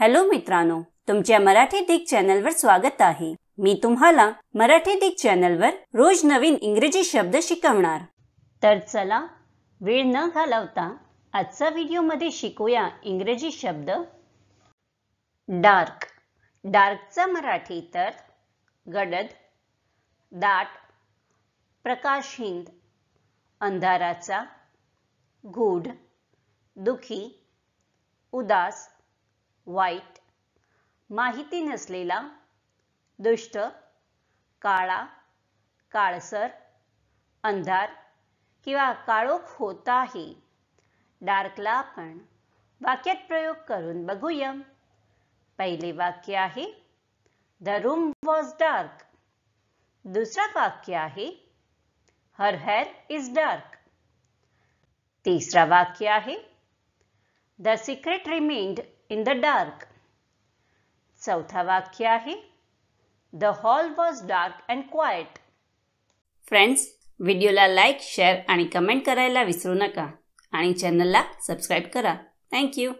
Hello मित्रांनो तुमच्या मराठी दिग चॅनलवर स्वागत आहे. मी तुम्हाला मराठी दिग चॅनलवर रोज नवीन इंग्रजी शब्द शिकवणार. तर चला वेळ न घालवता आजचा व्हिडिओमध्ये शिकूया इंग्रजी शब्द. डार्क. डार्कचा मराठी तर गडद दाट प्रकाशहीन अंधाराचा गूढ दुखी उदास वाईट माहिती नसलेला दुष्ट काळा काळसर अंधार किंवा काळोख होत आहे. डार्कला आपण वाक्यात प्रयोग करून बघूया. पहिले वाक्य आहे द रूम वॉज डार्क. दुसरा वाक्य आहे हर हेअर इज डार्क. तिसरा वाक्य आहे the secret remained in the dark चौथा वाक्य आहे the hall was dark and quiet friends व्हिडिओला लाईक शेअर आणि कमेंट करायला विसरू नका. आणि चॅनलला सबस्क्राईब करा. थँक्यू